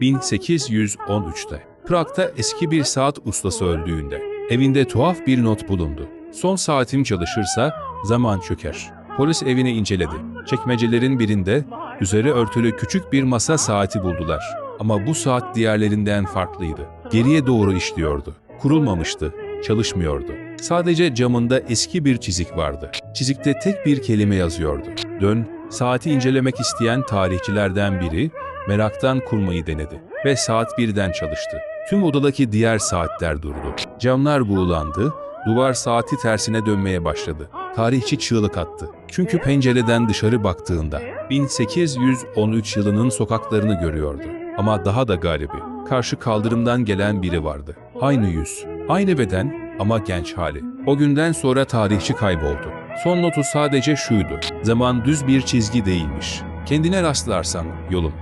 1813'te Prag'da eski bir saat ustası öldüğünde evinde tuhaf bir not bulundu. Son saatim çalışırsa zaman çöker. Polis evini inceledi. Çekmecelerin birinde üzeri örtülü küçük bir masa saati buldular. Ama bu saat diğerlerinden farklıydı. Geriye doğru işliyordu. Kurulmamıştı, çalışmıyordu. Sadece camında eski bir çizik vardı. Çizikte tek bir kelime yazıyordu. Dön, saati incelemek isteyen tarihçilerden biri meraktan kurmayı denedi ve saat birden çalıştı. Tüm odadaki diğer saatler durdu. Camlar buğulandı, duvar saati tersine dönmeye başladı. Tarihçi çığlık attı. Çünkü pencereden dışarı baktığında 1813 yılının sokaklarını görüyordu. Ama daha da garibi, karşı kaldırımdan gelen biri vardı. Aynı yüz, aynı beden ama genç hali. O günden sonra tarihçi kayboldu. Son notu sadece şuydu. Zaman düz bir çizgi değilmiş. Kendine rastlarsan yolun